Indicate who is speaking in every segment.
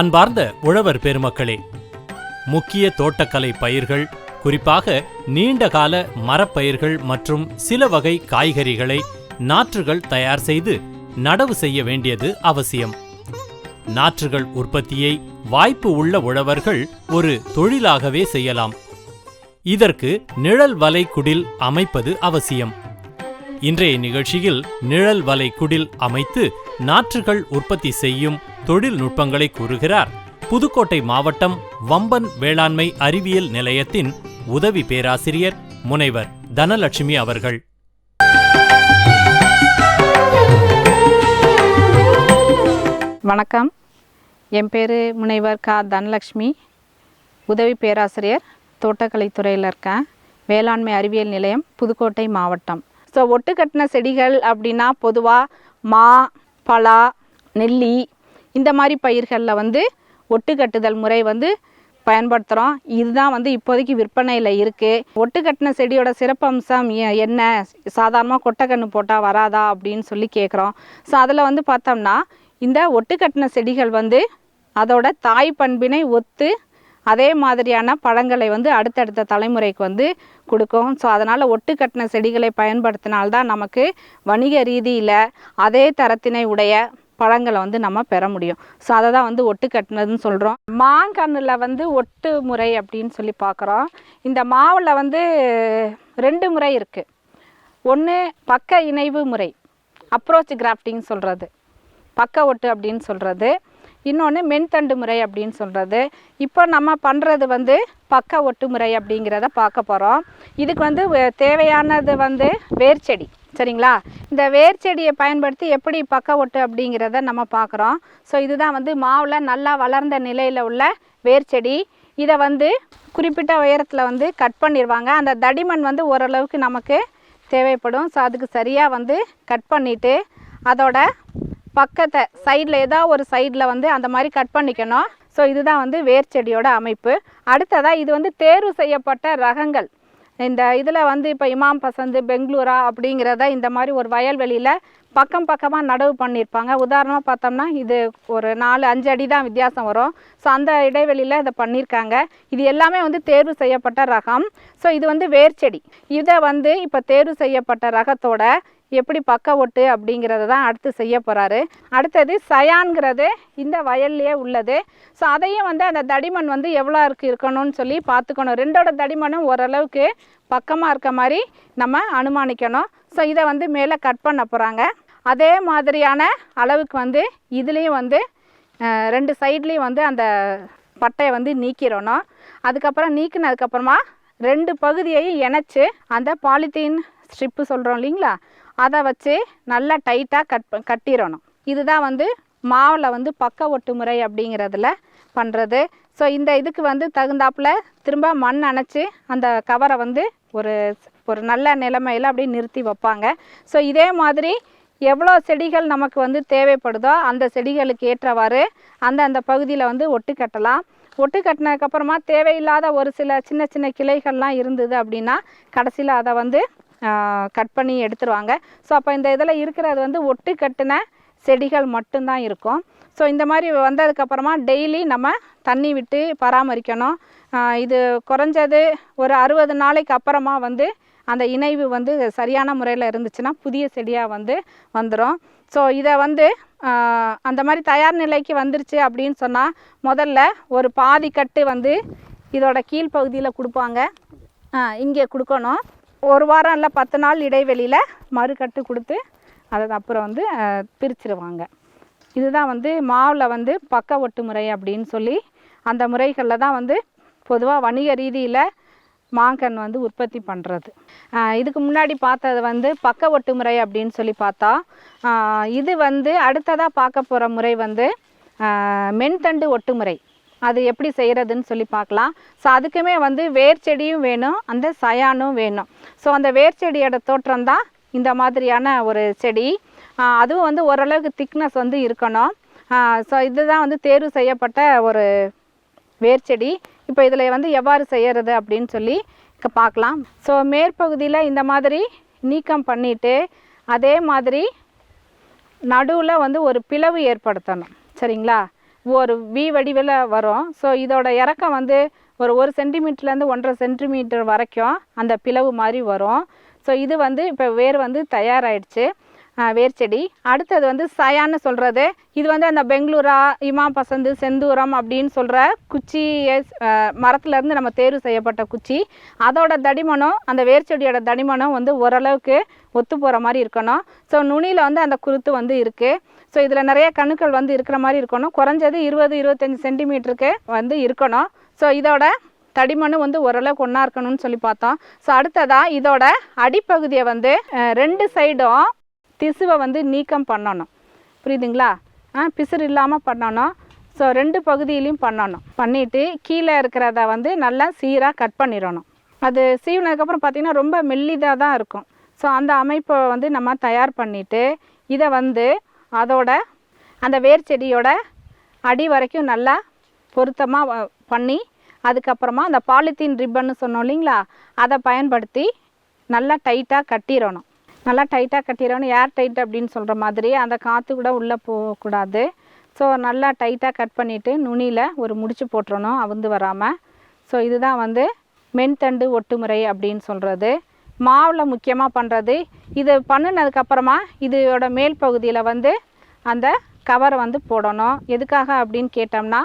Speaker 1: அன்பார்ந்த உழவர் பெருமக்களே முக்கிய தோட்டக்கலை பயிர்கள் குறிப்பாக நீண்டகால மரப்பயிர்கள் மற்றும் சில வகை காய்கறிகளை நாற்றுகள் தயார் செய்து நடவு செய்ய வேண்டியது அவசியம். நாற்றுகள் உற்பத்தியை வாய்ப்பு உள்ள உழவர்கள் ஒரு தொழிலாகவே செய்யலாம். இதற்கு நிழல் வலை குடில் அமைப்பது அவசியம். இன்றைய நிகழ்ச்சியில் நிழல் வலை குடில் அமைத்து நாற்றுகள் உற்பத்தி செய்யும் தொழில்நுட்பங்களை கூறுகிறார். புதுக்கோட்டை மாவட்டம் வம்பன் வேளாண்மை அறிவியல் நிலையத்தின் உதவி பேராசிரியர் முனைவர் தனலட்சுமி அவர்கள்.
Speaker 2: வணக்கம். என் பேர் முனைவர் கா தனலக்ஷ்மி உதவி பேராசிரியர் தோட்டக்கலைத்துறையில் இருக்கேன் வேளாண்மை அறிவியல் நிலையம் புதுக்கோட்டை மாவட்டம். ஸோ ஒட்டு கட்டின செடிகள் அப்படின்னா பொதுவாக மா பலா நெல்லி இந்த மாதிரி பயிர்களில் வந்து ஒட்டு கட்டுதல் முறை வந்து பயன்படுத்துகிறோம். இதுதான் வந்து இப்போதைக்கு விற்பனையில் இருக்குது ஒட்டு கட்டின செடியோட சிறப்பம்சம் என்ன? சாதாரணமாக கொட்டைக்கன்று போட்டால் வராதா அப்படின்னு சொல்லி கேட்குறோம். ஸோ அதில் வந்து பார்த்தோம்னா இந்த ஒட்டு கட்டின செடிகள் வந்து அதோட தாய் பண்பினை ஒத்து அதே மாதிரியான பழங்களை வந்து அடுத்தடுத்த தலைமுறைக்கு வந்து கொடுக்கும். ஸோ அதனால் ஒட்டு கட்டின செடிகளை பயன்படுத்தினால்தான் நமக்கு வணிக ரீதியில் அதே தரத்தினை உடைய பழங்களை வந்து நம்ம பெற முடியும். ஸோ அதை தான் வந்து ஒட்டு கட்டினதுன்னு சொல்கிறோம் மாங்கன்னில் வந்து ஒட்டு முறை அப்படின்னு சொல்லி பார்க்குறோம். இந்த மாவில் வந்து ரெண்டு முறை இருக்குது ஒன்று பக்க இணைவு முறை அப்ரோச் கிராஃப்டிங் சொல்கிறது பக்க ஒட்டு அப்படின்னு சொல்கிறது இன்னொன்று மென்தண்டு முறை அப்படின்னு சொல்கிறது இப்போ நம்ம பண்ணுறது வந்து பக்க ஒட்டு முறை அப்படிங்கிறத பார்க்க போகிறோம் இதுக்கு வந்து தேவையானது வந்து வேர்ச்செடி. சரிங்களா? இந்த வேர்ச்செடியை பயன்படுத்தி எப்படி பக்க ஒட்டு அப்படிங்கிறத நம்ம பார்க்குறோம். ஸோ இதுதான் வந்து மாவில் நல்லா வளர்ந்த நிலையில் உள்ள வேர்ச்செடி இதை வந்து குறிப்பிட்ட உயரத்தில் வந்து கட் பண்ணிடுவாங்க. அந்த தடிமண் வந்து ஓரளவுக்கு நமக்கு தேவைப்படும். ஸோ அதுக்கு சரியாக வந்து கட் பண்ணிவிட்டு அதோட பக்கத்தை சைடில் ஏதோ ஒரு சைடில் வந்து அந்த மாதிரி கட் பண்ணிக்கணும். ஸோ இதுதான் வந்து வேர் செடியோட அமைப்பு. அடுத்ததாக இது வந்து தேர்வு செய்யப்பட்ட ரகங்கள். இந்த இதில் வந்து இப்போ இமாம் பசந்து பெங்களூரா அப்படிங்கிறத இந்த மாதிரி ஒரு வயல்வெளியில் பக்கம் பக்கமாக நடவு பண்ணியிருப்பாங்க. உதாரணமாக பார்த்தோம்னா இது ஒரு நாலு அஞ்சு அடி தான் வித்தியாசம் வரும். ஸோ அந்த இடைவெளியில் இதை பண்ணியிருக்காங்க. இது எல்லாமே வந்து தேர்வு செய்யப்பட்ட ரகம். ஸோ இது வந்து வேர்ச்செடி. இதை வந்து இப்போ தேர்வு செய்யப்பட்ட ரகத்தோட எப்படி பக்க ஒட்டு அப்படிங்கிறத தான் அடுத்து செய்ய போகிறாரு அடுத்தது சயான்கிறது இந்த வயல்லையே உள்ளது. ஸோ அதையும் வந்து அந்த தடிமன் வந்து எவ்வளோ இருக்கு இருக்கணும்னு சொல்லி பார்த்துக்கணும். ரெண்டோட தடிமனும் ஓரளவுக்கு பக்கமாக இருக்க மாதிரி நம்ம அனுமானிக்கணும். ஸோ இதை வந்து மேலே கட் பண்ண போகிறாங்க அதே மாதிரியான அளவுக்கு வந்து இதுலேயும் வந்து ரெண்டு சைட்லேயும் வந்து அந்த பட்டையை வந்து நீக்கிடணும். அதுக்கப்புறம் நீக்கினதுக்கப்புறமா ரெண்டு பகுதியையும் இணைச்சி அந்த பாலித்தீன் ஸ்ட்ரிப்பு சொல்கிறோம் இல்லைங்களா? அதை வச்சு நல்லா டைட்டாக கட் கட்டிடணும். இதுதான் வந்து மாவில் வந்து பக்க ஒட்டு முறை அப்படிங்கிறதுல பண்ணுறது ஸோ இந்த இதுக்கு வந்து தகுந்தாப்புல திரும்ப மண் அணைச்சி அந்த கவரை வந்து ஒரு ஒரு நல்ல நிலைமையில் அப்படியே நிறுத்தி வைப்பாங்க. ஸோ இதே மாதிரி எவ்வளோ செடிகள் நமக்கு வந்து தேவைப்படுதோ அந்த செடிகளுக்கு ஏற்றவாறு அந்த அந்த பகுதியில் வந்து ஒட்டு கட்டலாம். ஒட்டு கட்டினதுக்கப்புறமா தேவையில்லாத ஒரு சில சின்ன சின்ன கிளைகள்லாம் இருந்தது அப்படின்னா கடைசியில் அதை வந்து கட் பண்ணி எடுத்துருவாங்க. ஸோ அப்போ இந்த இதில் இருக்கிறது வந்து ஒட்டு கட்டின செடிகள் மட்டும்தான் இருக்கும். ஸோ இந்த மாதிரி வந்ததுக்கப்புறமா டெய்லி நம்ம தண்ணி விட்டு பராமரிக்கணும். இது குறைஞ்சது ஒரு அறுபது நாளைக்கு அப்புறமா வந்து அந்த இணைவு வந்து சரியான முறையில் இருந்துச்சுன்னா புதிய செடியாக வந்து வந்துடும் ஸோ இதை வந்து அந்த மாதிரி தயார் நிலைக்கு வந்துருச்சு அப்படின்னு சொன்னால் முதல்ல ஒரு பாதி கட்டு வந்து இதோட கீழ்ப்பகுதியில் கொடுப்பாங்க. இங்கே கொடுக்கணும். ஒரு வாரம் இல்லை பத்து நாள் இடைவெளியில் மறுக்கட்டு கொடுத்து அதை அப்புறம் வந்து பிரிச்சிருவாங்க. இதுதான் வந்து மாவில் வந்து பக்க ஒட்டு முறை அப்படின்னு சொல்லி அந்த முறைகளில் தான் வந்து பொதுவாக வணிக ரீதியில் மாங்கன் வந்து உற்பத்தி பண்ணுறது இதுக்கு முன்னாடி பார்த்தது வந்து பக்க ஒட்டு முறை அப்படின்னு சொல்லி பார்த்தா இது வந்து அடுத்ததாக பார்க்க போகிற முறை வந்து மென்தண்டு ஒட்டு முறை. அது எப்படி செய்கிறதுன்னு சொல்லி பார்க்கலாம். ஸோ அதுக்குமே வந்து வேர் செடியும் வேணும் அந்த சயானும் வேணும். ஸோ அந்த வேர் செடியோட தோற்றம் தான் இந்த மாதிரியான ஒரு செடி. அதுவும் வந்து ஓரளவுக்கு திக்னஸ் வந்து இருக்கணும். ஸோ இதுதான் வந்து தேர்வு செய்யப்பட்ட ஒரு வேர் செடி. இப்போ இதில் வந்து எவ்வாறு செய்கிறது அப்படின்னு சொல்லி பார்க்கலாம். ஸோ மேற்பகுதியில் இந்த மாதிரி நீக்கம் பண்ணிவிட்டு அதே மாதிரி நடுவில் வந்து ஒரு பிளவு ஏற்படுத்தணும். சரிங்களா? ஒரு வி வடிவில் வரும். ஸோ இதோட இறக்கம் வந்து ஒரு ஒரு சென்டிமீட்டர்லேருந்து ஒன்றரை சென்டிமீட்டர் வரைக்கும் அந்த பிளவு மாதிரி வரும். ஸோ இது வந்து இப்போ வேர் வந்து தயாராகிடுச்சு வேர் செடி அடுத்தது வந்து சயான்னு சொல்கிறது இது வந்து அந்த பெங்களூரா இமா பசந்து செந்தூரம் அப்படின்னு சொல்கிற குச்சியை மரத்துலேருந்து நம்ம தேர்வு செய்யப்பட்ட குச்சி. அதோட தடிமனம் அந்த வேர் செடியோட தடிமனம் வந்து ஓரளவுக்கு ஒத்து போகிற மாதிரி இருக்கணும். ஸோ நுனியில் வந்து அந்த குருத்து வந்து இருக்குது ஸோ இதில் நிறைய கணுக்கள் வந்து இருக்கிற மாதிரி இருக்கணும். குறைஞ்சது இருபது இருபத்தஞ்சி சென்டிமீட்டருக்கு வந்து இருக்கணும். ஸோ இதோட தடிமனு வந்து ஓரளவுக்கு ஒன்றா இருக்கணும்னு சொல்லி பார்த்தோம். ஸோ அடுத்ததாக இதோட அடிப்பகுதியை வந்து ரெண்டு சைடும் திசுவை வந்து நீக்கம் பண்ணணும். புரியுதுங்களா? ஆ பிசுறு இல்லாமல் பண்ணணும். ஸோ ரெண்டு பகுதியிலையும் பண்ணணும். பண்ணிவிட்டு கீழே இருக்கிறத வந்து நல்லா சீராக கட் பண்ணிடணும். அது சீவினதுக்கப்புறம் பார்த்திங்கன்னா ரொம்ப மெல்லிதாக தான் இருக்கும். ஸோ அந்த அமைப்பை வந்து நம்ம தயார் பண்ணிவிட்டு இதை வந்து அதோட அந்த வேர் செடியோட அடி வரைக்கும் நல்லா பொருத்தமாக பண்ணி அதுக்கப்புறமா அந்த பாலித்தீன் ரிப்பன்னு சொன்னோம் இல்லைங்களா? அதை பயன்படுத்தி நல்லா டைட்டாக கட்டிடணும். நல்லா டைட்டாக கட்டிடணும் ஏர் டைட் அப்படின்னு சொல்கிற மாதிரி அந்த காற்று கூட உள்ளே போகக்கூடாது. ஸோ நல்லா டைட்டாக கட் பண்ணிவிட்டு நுனியில் ஒரு முடிச்சு போட்டுறணும் அவுந்து வராமல் ஸோ இதுதான் வந்து மென்தண்டு ஒட்டுமுறை அப்படின்னு சொல்கிறது மாவில் முக்கியமாக பண்ணுறது இது பண்ணினதுக்கப்புறமா இதோட மேல் பகுதியில் வந்து அந்த கவரை வந்து போடணும். எதுக்காக அப்படின்னு கேட்டோம்னா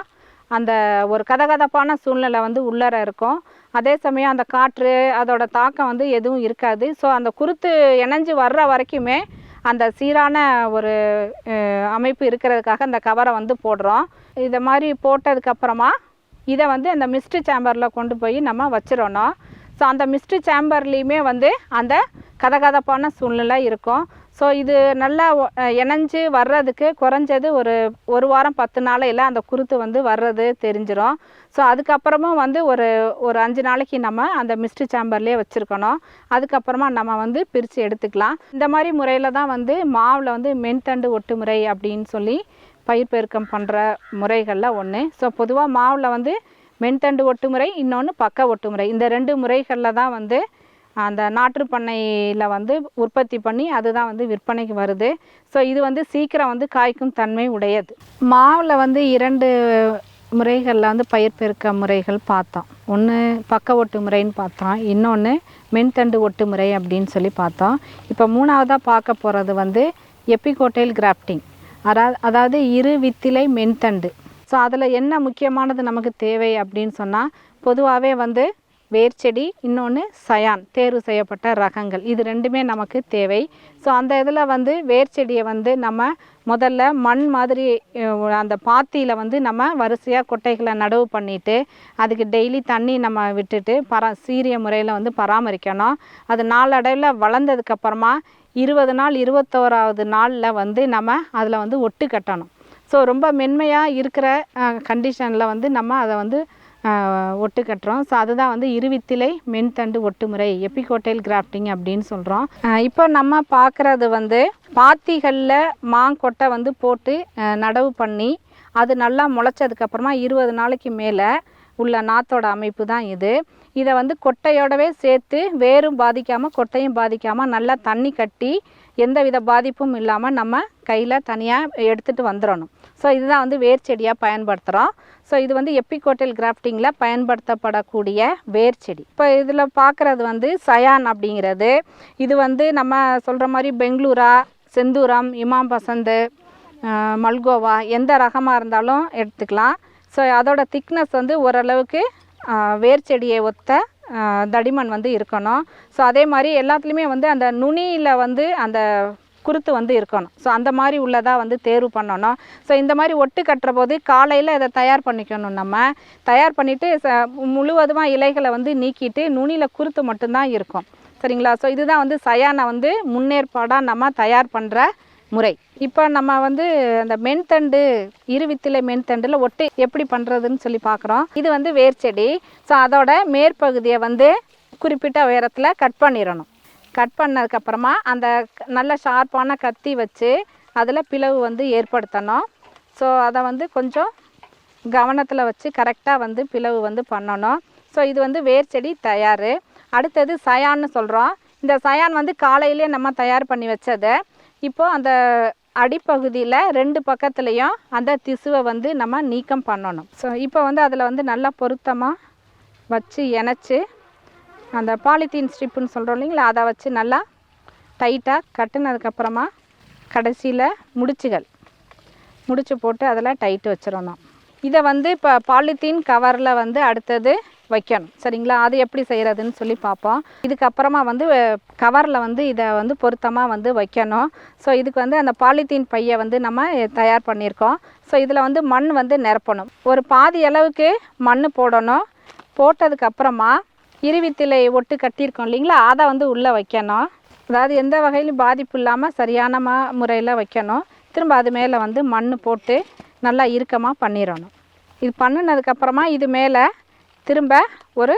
Speaker 2: அந்த ஒரு கதகதப்பான சூழ்நிலை வந்து உள்ளர இருக்கும். அதே சமயம் அந்த காற்று அதோட தாக்கம் வந்து எதுவும் இருக்காது. ஸோ அந்த குருத்து இணைஞ்சு வர்ற வரைக்குமே அந்த சீரான ஒரு அமைப்பு இருக்கிறதுக்காக அந்த கவரை வந்து போடுறோம். இதை மாதிரி போட்டதுக்கப்புறமா இதை வந்து அந்த மிஸ்ட்ரி சேம்பரில் கொண்டு போய் நம்ம வச்சிடணும். ஸோ அந்த மிஸ்ட்ரி சேம்பர்லேயுமே வந்து அந்த கதகதப்பான சூழ்நிலை இருக்கும். ஸோ இது நல்லா இணைஞ்சு வர்றதுக்கு குறைஞ்சது ஒரு ஒரு வாரம் பத்து நாளையில் அந்த குருத்து வந்து வர்றது தெரிஞ்சிடும் ஸோ அதுக்கப்புறமும் வந்து ஒரு ஒரு அஞ்சு நாளைக்கு நம்ம அந்த மிஸ்ட் சாம்பர்லேயே வச்சுருக்கணும். அதுக்கப்புறமா நம்ம வந்து பிரித்து எடுத்துக்கலாம். இந்த மாதிரி முறையில் தான் வந்து மாவில் வந்து மென்தண்டு ஒட்டு முறை அப்படின்னு சொல்லி பயிர் பெருக்கம் பண்ணுற முறைகளில் ஒன்று ஸோ பொதுவாக மாவில் வந்து மென்தண்டு ஒட்டுமுறை இன்னொன்று பக்க ஒட்டுமுறை. இந்த ரெண்டு முறைகளில் தான் வந்து அந்த நாற்று பண்ணையில் வந்து உற்பத்தி பண்ணி அதுதான் வந்து விற்பனைக்கு வருது. ஸோ இது வந்து சீக்கிரம் வந்து காய்க்கும் தன்மை உடையது. மாவில் வந்து இரண்டு முறைகளில் வந்து பயிர் பெருக்க முறைகள் பார்த்தோம். ஒன்று பக்க ஒட்டு முறைன்னு பார்த்தோம். இன்னொன்று மென்தண்டு ஒட்டு முறை அப்படின்னு சொல்லி பார்த்தோம். இப்போ மூணாவதாக பார்க்க போகிறது வந்து எப்பிகோட்டைல் கிராஃப்டிங். அதாவது அதாவது இரு வித்திலை மென்தண்டு. ஸோ அதில் என்ன முக்கியமானது நமக்கு தேவை அப்படின்னு சொன்னால் பொதுவாகவே வந்து வேர்ச்செடி இன்னொன்று சயான் தேர்வு செய்யப்பட்ட ரகங்கள். இது ரெண்டுமே நமக்கு தேவை. ஸோ அந்த இதில் வந்து வேர்ச்செடியை வந்து நம்ம முதல்ல மண் மாதிரி அந்த பாத்தியில் வந்து நம்ம வரிசையாக கொட்டைகளை நடவு பண்ணிவிட்டு அதுக்கு டெய்லி தண்ணி நம்ம விட்டுட்டு பரா சீரிய முறையில் வந்து பராமரிக்கணும். அது நாளடைவில் வளர்ந்ததுக்கப்புறமா இருபது நாள் இருபத்தோராவது நாளில் வந்து நம்ம அதில் வந்து ஒட்டு கட்டணும். ஸோ ரொம்ப மென்மையாக இருக்கிற கண்டிஷனில் வந்து நம்ம அதை வந்து ஒட்டு கட்டுறோம். ஸோ அதுதான் வந்து இருவித்திலை மென்தண்டு ஒட்டுமுறை எப்பிகோட்டைல் கிராஃப்டிங் அப்படின்னு சொல்கிறோம் இப்போ நம்ம பார்க்குறது வந்து பாத்திகளில் மாங்கொட்டை வந்து போட்டு நடவு பண்ணி அது நல்லா முளைச்சதுக்கப்புறமா இருபது நாளைக்கு மேலே உள்ள நாத்தோட அமைப்பு தான் இது. இதை வந்து கொட்டையோடவே சேர்த்து வேரும் பாதிக்காமல் கொட்டையும் பாதிக்காமல் நல்லா தண்ணி கட்டி எந்த வித பாதிப்பும் இல்லாமல் நம்ம கையில் தனியாக எடுத்துகிட்டு வந்துடணும் ஸோ இதுதான் வந்து வேர் செடியாக பயன்படுத்துகிறோம் ஸோ இது வந்து எப்பிகோட்டல் கிராஃப்டிங்கில் பயன்படுத்தப்படக்கூடிய வேர் செடி. இப்போ இதில் பார்க்குறது வந்து சயான் அப்படிங்கிறது. இது வந்து நம்ம சொல்கிற மாதிரி பெங்களூரா செந்தூரம் இமாம் பசந்து மல்கோவா எந்த ரகமாக இருந்தாலும் எடுத்துக்கலாம். ஸோ அதோட திக்னஸ் வந்து ஓரளவுக்கு வேர் செடியை ஒத்த தடிமன் வந்து இருக்கணும். ஸோ அதே மாதிரி எல்லாத்துலேயுமே வந்து அந்த நுனியில் வந்து அந்த குருத்து வந்து இருக்கணும். ஸோ அந்த மாதிரி உள்ளதாக வந்து தேர்வு பண்ணணும். ஸோ இந்த மாதிரி ஒட்டு கட்டுற போது காலையில் இதை தயார் பண்ணிக்கணும் நம்ம. தயார் பண்ணிவிட்டு ச முழுவதுமாக இலைகளை வந்து நீக்கிட்டு நுனியில் குருத்து மட்டும்தான் இருக்கும். சரிங்களா? ஸோ இதுதான் வந்து சயானை வந்து முன்னேற்பாடாக நம்ம தயார் பண்ணுற முறை. இப்போ நம்ம வந்து அந்த மென்தண்டு இருவித்திலை மென்தண்டில் ஒட்டு எப்படி பண்ணுறதுன்னு சொல்லி பார்க்குறோம் இது வந்து வேர்ச்செடி. ஸோ அதோட மேற்பகுதியை வந்து குறிப்பிட்ட உயரத்தில் கட் பண்ணிடணும். கட் பண்ணதுக்கப்புறமா அந்த நல்ல ஷார்ப்பான கத்தி வச்சு அதில் பிளவு வந்து ஏற்படுத்தணும். ஸோ அதை வந்து கொஞ்சம் கவனத்தில் வச்சு கரெக்டாக வந்து பிளவு வந்து பண்ணணும். ஸோ இது வந்து வேர் செடி தயார். அடுத்தது சயான்னு சொல்கிறோம் இந்த சயான் வந்து காலையிலே நம்ம தயார் பண்ணி வச்சதை இப்போது அந்த அடிப்பகுதியில் ரெண்டு பக்கத்துலேயும் அந்த திசுவை வந்து நம்ம நீக்கம் பண்ணணும். ஸோ இப்போ வந்து அதில் வந்து நல்லா பொருத்தமாக வச்சு இணைச்சி அந்த பாலித்தீன் ஸ்ட்ரிப்புன்னு சொல்கிறோம் இல்லைங்களா அதை வச்சு நல்லா டைட்டாக கட்டுனதுக்கப்புறமா கடைசியில் முடிச்சுகள். முடிச்சு போட்டு அதில் டைட்டு வச்சிடணும். இதை வந்து இப்போ பாலித்தீன் கவரில் வந்து அடுத்தது வைக்கணும். சரிங்களா? அது எப்படி செய்கிறதுன்னு சொல்லி பார்ப்போம். இதுக்கப்புறமா வந்து கவரில் வந்து இதை வந்து பொருத்தமாக வந்து வைக்கணும். ஸோ இதுக்கு வந்து அந்த பாலித்தீன் பையை வந்து நம்ம தயார் பண்ணியிருக்கோம். ஸோ இதில் வந்து மண் வந்து நிரப்பணும். ஒரு பாதி அளவுக்கு மண் போடணும். போட்டதுக்கப்புறமா இருவித்திலை ஒட்டு கட்டியிருக்கோம் இல்லைங்களா? அதை வந்து உள்ளே வைக்கணும். அதாவது எந்த வகையிலும் பாதிப்பு இல்லாமல் சரியான மா முறையில் வைக்கணும். திரும்ப அது மேலே வந்து மண் போட்டு நல்லா இறுக்கமாக பண்ணிடணும். இது பண்ணினதுக்கப்புறமா இது மேலே திரும்ப ஒரு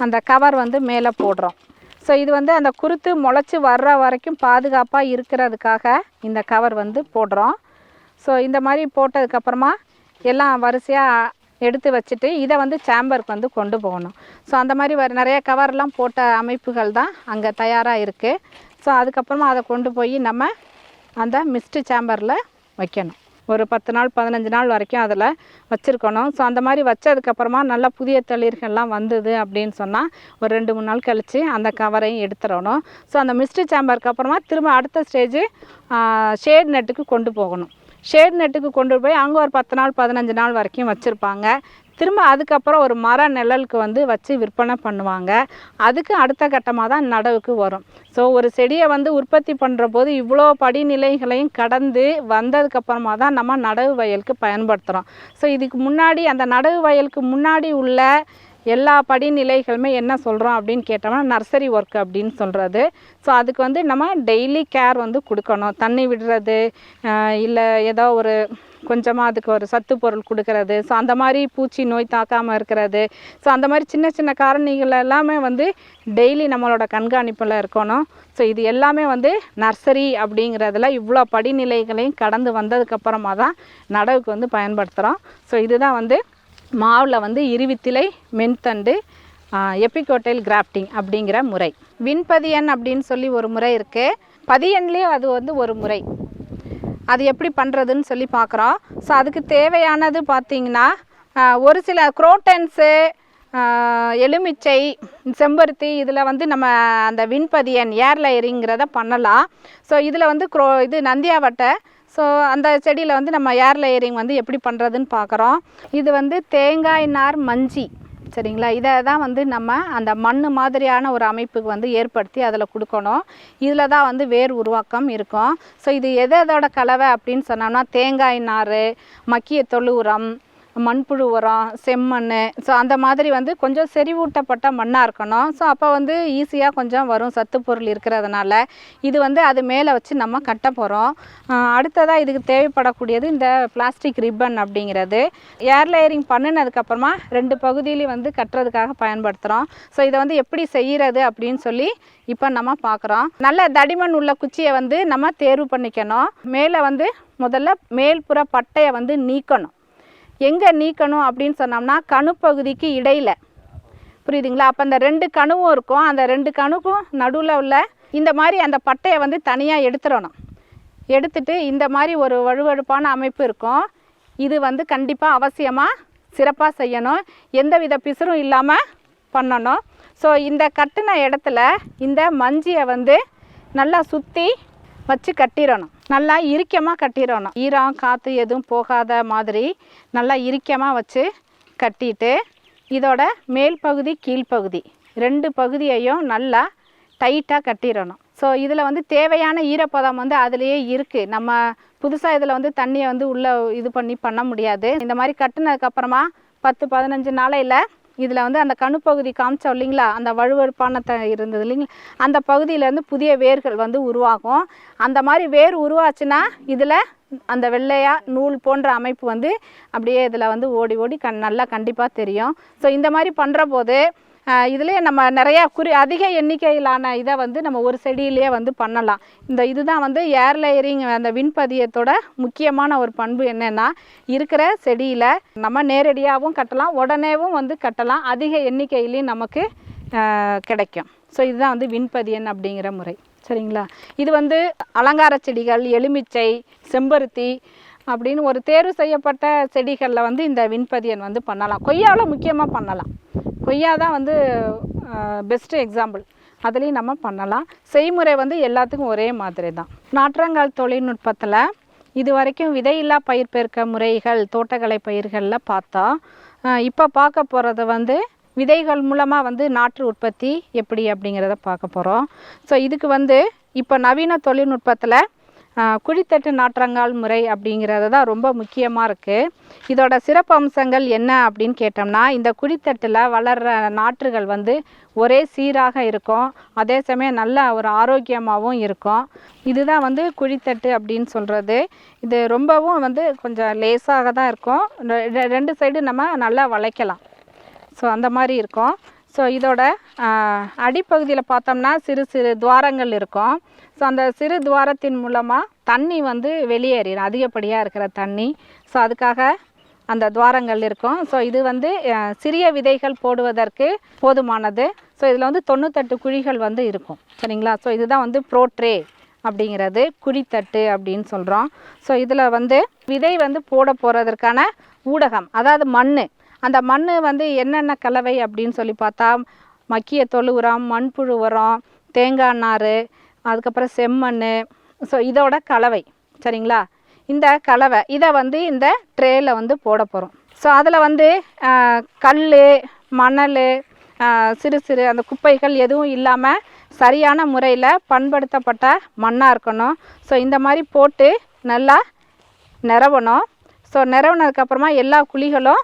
Speaker 2: அந்த கவர் வந்து மேலே போடுறோம். ஸோ இது வந்து அந்த குருத்து முளைச்சி வர்ற வரைக்கும் பாதுகாப்பாக இருக்கிறதுக்காக இந்த கவர் வந்து போடுறோம். ஸோ இந்த மாதிரி போட்டதுக்கப்புறமா எல்லாம் வரிசையாக எடுத்து வச்சுட்டு இதை வந்து சேம்பருக்கு வந்து கொண்டு போகணும். ஸோ அந்த மாதிரி வர நிறைய கவர்லாம் போட்ட அமைப்புகள் தான் அங்கே தயாராக இருக்குது ஸோ அதுக்கப்புறமா அதை கொண்டு போய் நம்ம அந்த மிஸ்டு சேம்பரில் வைக்கணும். ஒரு பத்து நாள் பதினஞ்சு நாள் வரைக்கும் அதில் வச்சுருக்கணும். ஸோ அந்த மாதிரி வச்சதுக்கப்புறமா நல்லா புதிய தளிர்கள்லாம் வந்தது அப்படின்னு சொன்னால் ஒரு ரெண்டு மூணு நாள் கழித்து அந்த கவரையும் எடுத்துடணும். ஸோ அந்த மிஸ்டு சேம்பருக்கு அப்புறமா திரும்ப அடுத்த ஸ்டேஜ் ஷேட் நெட்டுக்கு கொண்டு போகணும். ஷேட் நெட்டுக்கு கொண்டு போய் அங்கே ஒரு பத்து நாள் பதினஞ்சு நாள் வரைக்கும் வச்சுருப்பாங்க. திரும்ப அதுக்கப்புறம் ஒரு மர நிழலுக்கு வந்து வச்சு விற்பனை பண்ணுவாங்க. அதுக்கு அடுத்த கட்டமாக தான் நடவுக்கு வரும். ஸோ ஒரு செடியை வந்து உற்பத்தி பண்ணுற போது இவ்வளோ படிநிலைகளையும் கடந்து வந்ததுக்கப்புறமா தான் நம்ம நடவு வயலுக்கு பயன்படுத்துகிறோம் ஸோ இதுக்கு முன்னாடி அந்த நடவு வயலுக்கு முன்னாடி உள்ள எல்லா படிநிலைகளுமே என்ன சொல்கிறோம் அப்படின்னு கேட்டோம்னா நர்சரி ஒர்க் அப்படின்னு சொல்கிறது ஸோ அதுக்கு வந்து நம்ம டெய்லி கேர் வந்து கொடுக்கணும். தண்ணி விடுறது இல்லை ஏதோ ஒரு கொஞ்சமாக அதுக்கு ஒரு சத்து பொருள் கொடுக்கறது. ஸோ அந்த மாதிரி பூச்சி நோய் தாக்காமல் இருக்கிறது. ஸோ அந்த மாதிரி சின்ன சின்ன காரணிகள் எல்லாமே வந்து டெய்லி நம்மளோட கண்காணிப்பில் இருக்கணும். ஸோ இது எல்லாமே வந்து நர்சரி அப்படிங்கிறதுல இவ்வளோ படிநிலைகளையும் கடந்து வந்ததுக்கப்புறமா தான் நடவுக்கு வந்து பயன்படுத்துகிறோம் ஸோ இதுதான் வந்து மாவில் வந்து இருவித்திலை மென்தண்டு எபிகோட்டைல் கிராஃப்டிங் அப்படிங்கிற முறை. விண்பதியன் அப்படின்னு சொல்லி ஒரு முறை இருக்குது பதியன்லேயே அது வந்து ஒரு முறை. அது எப்படி பண்ணுறதுன்னு சொல்லி பார்க்குறோம் ஸோ அதுக்கு தேவையானது பார்த்திங்கன்னா ஒரு சில குரோட்டன்ஸு எலுமிச்சை செம்பருத்தி இதில் வந்து நம்ம அந்த விண்பதியன் ஏர்லயரிங்கிறத பண்ணலாம். ஸோ இதில் வந்து க்ரோ இது நந்தியாவட்டை ஸோ அந்த செடியில் வந்து நம்ம ஏர் லேயரிங் வந்து எப்படி பண்ணுறதுன்னு பார்க்குறோம் இது வந்து தேங்காய் நார் மஞ்சி சரிங்களா? இதை தான் வந்து நம்ம அந்த மண் மாதிரியான ஒரு அமைப்புக்கு வந்து ஏற்படுத்தி அதில் கொடுக்கணும். இதில் தான் வந்து வேர் உருவாக்கம் இருக்கும். ஸோ இது எது எதோட கலவை அப்படின்னு சொன்னோம்னா தேங்காய் நார் மக்கிய தொழு உரம் மண்புழு உரம் செம்மண் ஸோ அந்த மாதிரி வந்து கொஞ்சம் செறிவூட்டப்பட்ட மண்ணாக இருக்கணும். ஸோ அப்போ வந்து ஈஸியாக கொஞ்சம் வரும் சத்து பொருள் இருக்கிறதுனால. இது வந்து அது மேலே வச்சு நம்ம கட்ட போகிறோம் அடுத்ததாக இதுக்கு தேவைப்படக்கூடியது இந்த பிளாஸ்டிக் ரிப்பன் அப்படிங்கிறது. ஏர் லேயரிங் பண்ணினதுக்கப்புறமா ரெண்டு பகுதியிலையும் வந்து கட்டுறதுக்காக பயன்படுத்துகிறோம் ஸோ இதை வந்து எப்படி செய்கிறது அப்படின்னு சொல்லி இப்போ நம்ம பார்க்குறோம் நல்ல தடிமண் உள்ள குச்சியை வந்து நம்ம தேர்வு பண்ணிக்கணும். மேலே வந்து முதல்ல மேல்புற பட்டையை வந்து நீக்கணும். எங்கே நீக்கணும் அப்படின்னு சொன்னோம்னா கணுப்பகுதிக்கு இடையில். புரியுதுங்களா? அப்போ அந்த ரெண்டு கணுவும் இருக்கும். அந்த ரெண்டு கணுக்கும் நடுவில் உள்ள இந்த மாதிரி அந்த பட்டையை வந்து தனியாக எடுத்துடணும். எடுத்துட்டு இந்த மாதிரி ஒரு வழுவழுப்பான அமைப்பு இருக்கும். இது வந்து கண்டிப்பாக அவசியமாக சிறப்பாக செய்யணும். எந்த வித பிசுறும் இல்லாமல் பண்ணணும். ஸோ இந்த கட்டின இடத்துல இந்த மஞ்சியை வந்து நல்லா சுற்றி வச்சு கட்டிடணும். நல்லா இறுக்கமாக கட்டிடணும். ஈரம் காற்று எதுவும் போகாத மாதிரி நல்லா இறுக்கமாக வச்சு கட்டிட்டு இதோட மேல் பகுதி கீழ்ப்பகுதி ரெண்டு பகுதியையும் நல்லா டைட்டாக கட்டிடணும். ஸோ இதில் வந்து தேவையான ஈரப்பதம் வந்து அதுலேயே இருக்குது நம்ம புதுசாக இதில் வந்து தண்ணியை வந்து உள்ளே இது பண்ணி பண்ண முடியாது. இந்த மாதிரி கட்டினதுக்கப்புறமா பத்து பதினஞ்சு நாளையில் இதில் வந்து அந்த கணுப்பகுதி காமிச்சோம் இல்லைங்களா? அந்த வழுவழுப்பான த இருந்தது இல்லைங்களா? அந்த பகுதியிலேருந்து புதிய வேர்கள் வந்து உருவாகும். அந்த மாதிரி வேர் உருவாச்சுன்னா இதில் அந்த வெள்ளையா நூல் போன்ற அமைப்பு வந்து அப்படியே இதில் வந்து ஓடி ஓடி கண் நல்லா கண்டிப்பாக தெரியும். ஸோ இந்த மாதிரி பண்ணுற போது இதுலேயே நம்ம நிறையா குறி அதிக எண்ணிக்கையிலான இதை வந்து நம்ம ஒரு செடியிலேயே வந்து பண்ணலாம். இந்த இதுதான் வந்து ஏர் லேயரிங் அந்த விண்பதியத்தோட முக்கியமான ஒரு பண்பு என்னென்னா இருக்கிற செடியில் நம்ம நேரடியாகவும் கட்டலாம் உடனேவும் வந்து கட்டலாம். அதிக எண்ணிக்கையிலையும் நமக்கு கிடைக்கும். ஸோ இதுதான் வந்து விண்பதியன் அப்படிங்கிற முறை. சரிங்களா? இது வந்து அலங்கார செடிகள் எலுமிச்சை செம்பருத்தி அப்படின்னு ஒரு தேர்வு செய்யப்பட்ட செடிகளில் வந்து இந்த விண்பதியன் வந்து பண்ணலாம். கொய்யாவில் முக்கியமாக பண்ணலாம். கொய்யா தான் வந்து பெஸ்ட்டு எக்ஸாம்பிள் அதுலேயும் நம்ம பண்ணலாம். செய்முறை வந்து எல்லாத்துக்கும் ஒரே மாதிரி தான். நாற்றங்கால் தொழில்நுட்பத்தில் இது வரைக்கும் விதையில்லா பயிர் பெருக்க முறைகள் தோட்டக்கலை பயிர்களில் பார்த்தா இப்போ பார்க்க போகிறது வந்து விதைகள் மூலமாக வந்து நாற்று உற்பத்தி எப்படி அப்படிங்கிறத பார்க்க போகிறோம் ஸோ இதுக்கு வந்து இப்போ நவீன தொழில்நுட்பத்தில் குழித்தட்டு நாற்றங்கால் முறை அப்படிங்கிறது தான் ரொம்ப முக்கியமாக இருக்குது இதோட சிறப்பு அம்சங்கள் என்ன அப்படின்னு கேட்டோம்னா இந்த குழித்தட்டில் வளர்கிற நாற்றுகள் வந்து ஒரே சீராக இருக்கும். அதே சமயம் நல்ல ஒரு ஆரோக்கியமாகவும் இருக்கும். இதுதான் வந்து குழித்தட்டு அப்படின்னு சொல்கிறது இது ரொம்பவும் வந்து கொஞ்சம் லேசாக தான் இருக்கும். ரெ- ரெ- ரெண்டு சைடு நம்ம நல்லா வளைக்கலாம். ஸோ அந்த மாதிரி இருக்கும். ஸோ இதோட அடிப்பகுதியில் பார்த்தோம்னா சிறு சிறு துவாரங்கள் இருக்கும். ஸோ அந்த சிறு துவாரத்தின் மூலமாக தண்ணி வந்து வெளியேறிடும் அதிகப்படியாக இருக்கிற தண்ணி. ஸோ அதுக்காக அந்த துவாரங்கள் இருக்கும். ஸோ இது வந்து சிறிய விதைகள் போடுவதற்கு போதுமானது. ஸோ இதில் வந்து தொண்ணூத்தெட்டு குழிகள் வந்து இருக்கும். சரிங்களா? ஸோ இதுதான் வந்து ப்ரோட்ரே அப்படிங்கிறது. குழித்தட்டு அப்படின்னு சொல்கிறோம் ஸோ இதில் வந்து விதை வந்து போட போகிறதற்கான ஊடகம் அதாவது மண் அந்த மண் வந்து என்னென்ன கலவை அப்படின்னு சொல்லி பார்த்தா மக்கிய தொழு உரம் மண்புழு உரம் தேங்காய் நார் அதுக்கப்புறம் செம்மண் ஸோ இதோட கலவை. சரிங்களா? இந்த கலவை. இதை வந்து இந்த ட்ரேயில் வந்து போட போகிறோம் ஸோ அதில் வந்து கல் மணல் சிறு சிறு அந்த குப்பைகள் எதுவும் இல்லாமல் சரியான முறையில் பண்படுத்தப்பட்ட மண்ணாக இருக்கணும். ஸோ இந்த மாதிரி போட்டு நல்லா நிரவணும். ஸோ நிரவுனதுக்கப்புறமா எல்லா குழிகளும்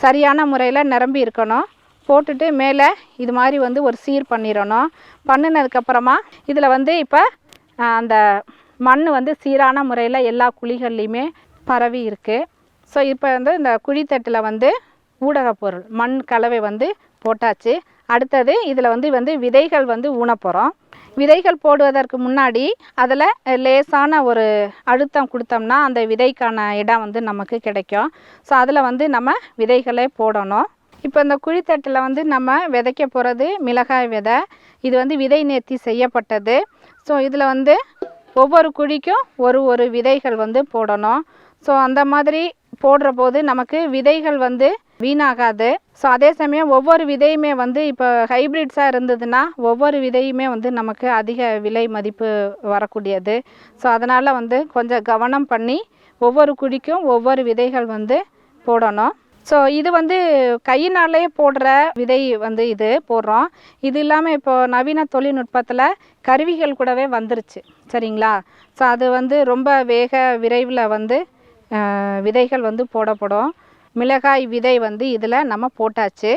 Speaker 2: சரியான முறையில் நிரம்பி இருக்கணும். போட்டுட்டு மேலே இது மாதிரி வந்து ஒரு சீர் பண்ணிடணும். பண்ணினதுக்கப்புறமா இதில் வந்து இப்போ அந்த மண் வந்து சீரான முறையில் எல்லா குழிகள்லையுமே பரவி இருக்குது ஸோ இப்போ வந்து இந்த குழித்தட்டில் வந்து ஊடகப் பொருள் மண் கலவை வந்து போட்டாச்சு. அடுத்தது இதில் வந்து வந்து விதைகள் வந்து ஊனப்போகிறோம். விதைகள் போடுவதற்கு முன்னாடி அதில் லேசான ஒரு அழுத்தம் கொடுத்தோம்னா அந்த விதைக்கான இடம் வந்து நமக்கு கிடைக்கும். ஸோ அதில் வந்து நம்ம விதைகளை போடணும். இப்போ இந்த குழித்தட்டில் வந்து நம்ம விதைக்க போகிறது மிளகாய் விதை. இது வந்து விதை நேர்த்தி செய்யப்பட்டது. ஸோ இதில் வந்து ஒவ்வொரு குழிக்கும் ஒரு ஒரு விதைகள் வந்து போடணும். ஸோ அந்த மாதிரி போடுற போது நமக்கு விதைகள் வந்து வீணாகாது. ஸோ அதே சமயம் ஒவ்வொரு விதையுமே வந்து இப்போ ஹைப்ரிட்ஸாக இருந்ததுன்னா ஒவ்வொரு விதையுமே வந்து நமக்கு அதிக விலை மதிப்பு வரக்கூடியது. ஸோ அதனால் வந்து கொஞ்சம் கவனம் பண்ணி ஒவ்வொரு குழிக்கும் ஒவ்வொரு விதைகள் வந்து போடணும். ஸோ இது வந்து கையினாலே போடுற விதை வந்து இது போடுறோம். இது இல்லாமல் இப்போ நவீன தொழில்நுட்பத்தில் கருவிகள் கூடவே வந்துருச்சு. சரிங்களா? ஸோ அது வந்து ரொம்ப வேக விரைவில் வந்து விதைகள் வந்து போடப்படும். மிளகாய் விதை வந்து இதில் நம்ம போட்டாச்சு.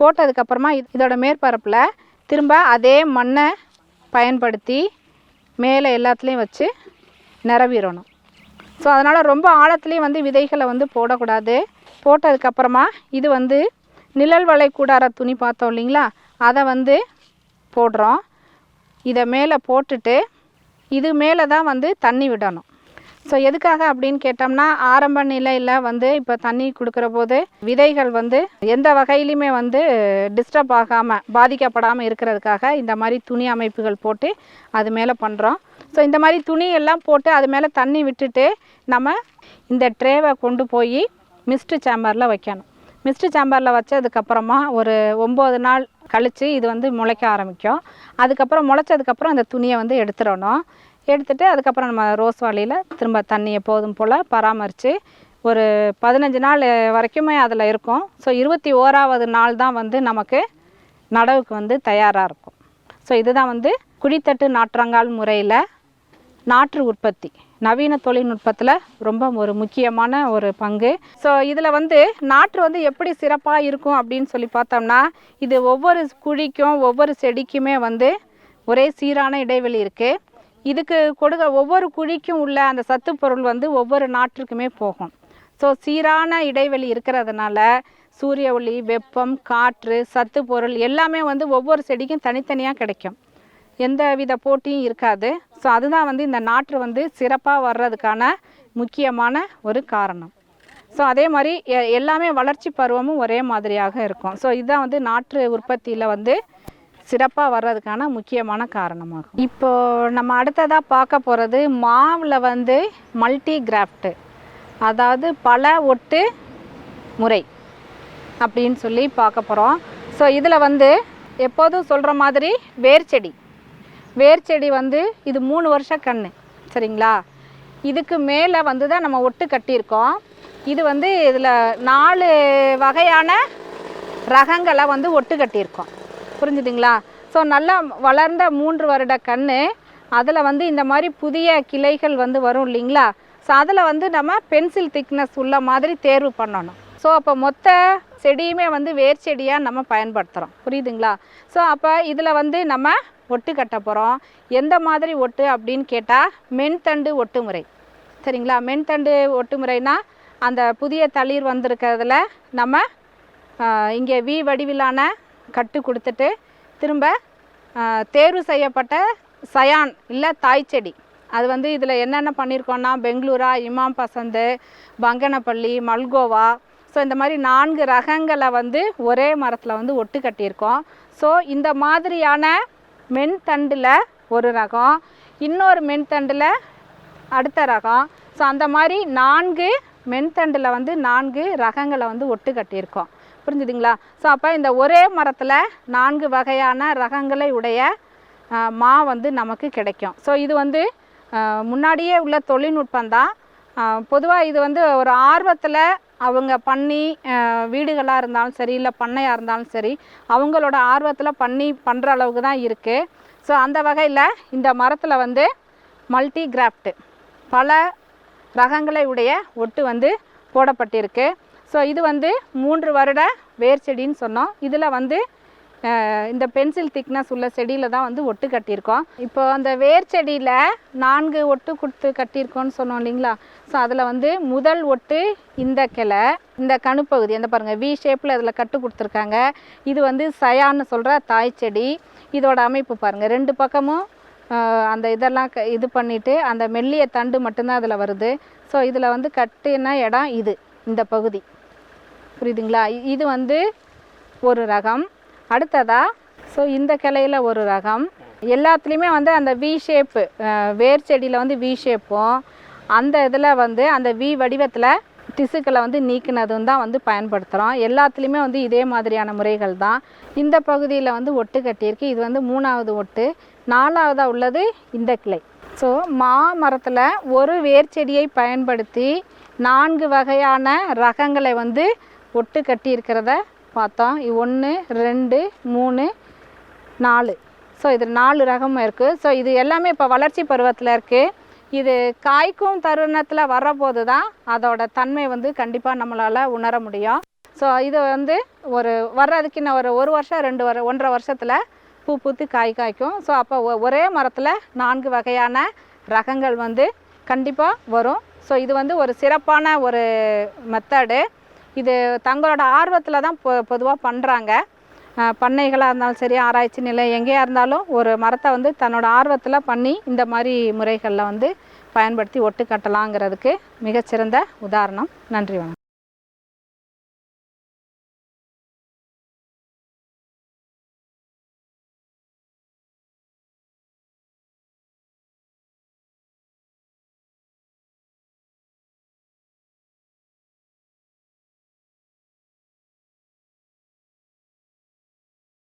Speaker 2: போட்டதுக்கப்புறமா இதோட மேற்பரப்பில் திரும்ப அதே மண்ணை பயன்படுத்தி மேலே எல்லாத்துலேயும் வச்சு நிரவிடணும். ஸோ அதனால் ரொம்ப ஆழத்துலேயும் வந்து விதைகளை வந்து போடக்கூடாது. போட்டதுக்கப்புறமா இது வந்து நிழல் வலை கூடார துணி பார்த்தோம் இல்லைங்களா? அதை வந்து போடுறோம். இதை மேலே போட்டுட்டு இது மேலே தான் வந்து தண்ணி விடணும். ஸோ எதுக்காக அப்படின்னு கேட்டோம்னா ஆரம்ப நிலையில் வந்து இப்போ தண்ணி கொடுக்குற போது விதைகள் வந்து எந்த வகையிலுமே வந்து டிஸ்டர்ப் ஆகாமல் பாதிக்கப்படாமல் இருக்கிறதுக்காக இந்த மாதிரி துணி அமைப்புகள் போட்டு அது மேலே பண்ணுறோம் ஸோ இந்த மாதிரி துணியெல்லாம் போட்டு அது மேலே தண்ணி விட்டுட்டு நம்ம இந்த ட்ரேவை கொண்டு போய் மிஸ்ட் சேம்பரில் வைக்கணும். மிஸ்ட் சேம்பரில் வச்சதுக்கப்புறமா ஒரு ஒம்பது நாள் கழித்து இது வந்து முளைக்க ஆரம்பிக்கும். அதுக்கப்புறம் முளைச்சதுக்கப்புறம் அந்த துணியை வந்து எடுத்துடணும். எடுத்துகிட்டு அதுக்கப்புறம் நம்ம ரோஸ் வாளியில் திரும்ப தண்ணியை போதும் போல் பராமரித்து ஒரு பதினஞ்சு நாள் வரைக்குமே அதில் இருக்கும். ஸோ இருபத்தி ஓராவது நாள் தான் வந்து நமக்கு நடவுக்கு வந்து தயாராக இருக்கும். ஸோ இதுதான் வந்து குழித்தட்டு நாற்றங்கால் முறையில் நாற்று உற்பத்தி நவீன தொழில்நுட்பத்தில் ரொம்ப ஒரு முக்கியமான ஒரு பங்கு. ஸோ இதில் வந்து நாற்று வந்து எப்படி சிறப்பாக இருக்கும் அப்படின்னு சொல்லி பார்த்தோம்னா இது ஒவ்வொரு குழிக்கும் ஒவ்வொரு செடிக்குமே வந்து ஒரே சீரான இடைவெளி இருக்குது இதுக்கு கொடுக்க ஒவ்வொரு குழிக்கும் உள்ள அந்த சத்து பொருள் வந்து ஒவ்வொரு நாற்றுக்குமே போகும். ஸோ சீரான இடைவெளி இருக்கிறதுனால சூரிய ஒளி வெப்பம் காற்று சத்து பொருள் எல்லாமே வந்து ஒவ்வொரு செடிக்கும் தனித்தனியாக கிடைக்கும். எந்த வித போட்டியும் இருக்காது. ஸோ அதுதான் வந்து இந்த நாற்று வந்து சிறப்பாக வர்றதுக்கான முக்கியமான ஒரு காரணம். ஸோ அதே மாதிரி எ- எல்லாமே வளர்ச்சி பருவமும் ஒரே மாதிரியாக இருக்கும். ஸோ இதுதான் வந்து நாற்று உற்பத்தியில் வந்து சிறப்பாக வர்றதுக்கான முக்கியமான காரணமாகும். இப்போது நம்ம அடுத்ததாக பார்க்க போகிறது மாவில் வந்து மல்டி கிராஃப்ட்டு அதாவது பல ஒட்டு முறை அப்படின்னு சொல்லி பார்க்க போகிறோம் ஸோ இதில் வந்து எப்போதும் சொல்கிற மாதிரி வேர் செடி வேர் செடி வந்து இது மூணு வருஷ கன்று சரிங்களா? இதுக்கு மேலே வந்து தான் நம்ம ஒட்டு கட்டியிருக்கோம். இது வந்து இதில் நாலு வகையான ரகங்களை வந்து ஒட்டு கட்டியிருக்கோம். புரிஞ்சுதுங்களா? ஸோ நல்லா வளர்ந்த மூன்று வருட கன்று அதில் வந்து இந்த மாதிரி புதிய கிளைகள் வந்து வரும் இல்லைங்களா? ஸோ அதில் வந்து நம்ம பென்சில் திக்னஸ் உள்ள மாதிரி தேர்வு பண்ணணும். ஸோ அப்போ மொத்த செடியுமே வந்து வேர் செடியாக நம்ம பயன்படுத்துகிறோம் புரியுதுங்களா? ஸோ அப்போ இதில் வந்து நம்ம ஒட்டு கட்ட போகிறோம் எந்த மாதிரி ஒட்டு அப்படின்னு கேட்டால் மென்தண்டு ஒட்டு முறை சரிங்களா? மென்தண்டு ஒட்டு முறைனா அந்த புதிய தளிர் வந்திருக்கிறதுல நம்ம இங்கே வி வடிவிலான கட்டு கொடுத்துட்டு திரும்ப தேர்வு செய்யப்பட்ட சயான் இல்லை தாய் செடி. அது வந்து இதில் என்னென்ன பண்ணியிருக்கோன்னா பெங்களூரா இமாம் பசந்து பங்கனப்பள்ளி மல்கோவா ஸோ இந்த மாதிரி நான்கு ரகங்களை வந்து ஒரே மரத்தில் வந்து ஒட்டு கட்டியிருக்கோம். ஸோ இந்த மாதிரியான மென்தண்டில் ஒரு ரகம் இன்னொரு மென்தண்டில் அடுத்த ரகம். ஸோ அந்த மாதிரி நான்கு மென்தண்டில் வந்து நான்கு ரகங்களை வந்து ஒட்டு கட்டியிருக்கோம். புரிஞ்சுதுங்களா? ஸோ அப்போ இந்த ஒரே மரத்தில் நான்கு வகையான ரகங்களை உடைய மா வந்து நமக்கு கிடைக்கும். ஸோ இது வந்து முன்னாடியே உள்ள தொழில்நுட்பம் தான் பொதுவாக இது வந்து ஒரு ஆர்வத்தில் அவங்க பண்ணி வீடுகளாக இருந்தாலும் சரி இல்லை பண்ணையாக இருந்தாலும் சரி அவங்களோட ஆர்வத்தில் பண்ணி பண்ணுற அளவுக்கு தான் இருக்குது ஸோ அந்த வகையில் இந்த மரத்தில் வந்து மல்டி கிராஃப்ட் பல ரகங்களை உடைய ஒட்டு வந்து போடப்பட்டிருக்கு. ஸோ இது வந்து மூன்று வருட வேர் செடின்னு சொன்னோம். இதில் வந்து இந்த பென்சில் திக்னஸ் உள்ள செடியில் தான் வந்து ஒட்டு கட்டியிருக்கோம். இப்போ அந்த வேர் செடியில் நான்கு ஒட்டு கொடுத்து கட்டியிருக்கோன்னு சொன்னோம் இல்லைங்களா? ஸோ அதில் வந்து முதல் ஒட்டு இந்த கிளை இந்த கணுப்பகுதி அந்த பாருங்கள் வி ஷேப்பில் இதில் கட்டு கொடுத்துருக்காங்க. இது வந்து சயான்னு சொல்கிற தாய் செடி. இதோட அமைப்பு பாருங்கள் ரெண்டு பக்கமும் அந்த இதெல்லாம் க- இது பண்ணிவிட்டு அந்த மெல்லிய தண்டு மட்டும்தான் அதில் வருது. ஸோ இதில் வந்து கட்டுன இடம் இது இந்த பகுதி. புரியுதுங்களா? இது வந்து ஒரு ரகம். அடுத்ததா ஸோ இந்த கிளையில் ஒரு ரகம். எல்லாத்துலேயுமே வந்து அந்த வி ஷேப்பு வேர் செடியில் வந்து வி ஷேப்பும் அந்த இதில் வந்து அந்த வி வடிவத்தில் திசுக்களை வந்து நீக்கினதும் தான் வந்து பயன்படுத்துகிறோம் எல்லாத்துலேயுமே வந்து இதே மாதிரியான முறைகள் தான். இந்த பகுதியில் வந்து ஒட்டு கட்டியிருக்கு. இது வந்து மூணாவது ஒட்டு. நாலாவதாக உள்ளது இந்த கிளை. ஸோ மா மரத்தில் ஒரு வேர் செடியை பயன்படுத்தி நான்கு வகையான ரகங்களை வந்து ஒட்டு கட்டியிருக்கிறத பார்த்தோம். ஒன்று ரெண்டு மூணு நாலு. ஸோ இது நாலு ரகமும் இருக்குது ஸோ இது எல்லாமே இப்போ வளர்ச்சி பருவத்தில் இருக்குது இது காய்க்கும் தருணத்தில் வரபோது தான் அதோட தன்மை வந்து கண்டிப்பாக நம்மளால் உணர முடியும். ஸோ இது வந்து ஒரு வர்றதுக்கு இன்னும் ஒரு ஒரு வருஷம் ரெண்டு வர ஒன்றரை வருஷத்தில் பூ பூத்து காய் காய்க்கும். ஸோ அப்போ ஒரே மரத்தில் நான்கு வகையான ரகங்கள் வந்து கண்டிப்பாக வரும். ஸோ இது வந்து ஒரு சிறப்பான ஒரு மெத்தடு இது தங்களோட ஆர்வத்தில் தான் பொ பொதுவாக பண்ணுறாங்க பண்ணைகளாக இருந்தாலும் சரி ஆராய்ச்சி நிலையம் எங்கேயா இருந்தாலும் ஒரு மரத்தை வந்து தன்னோட ஆர்வத்தில் பண்ணி இந்த மாதிரி முறைகளில் வந்து பயன்படுத்தி ஒட்டு கட்டலாங்கிறதுக்கு மிகச்சிறந்த உதாரணம். நன்றி வணக்கம்.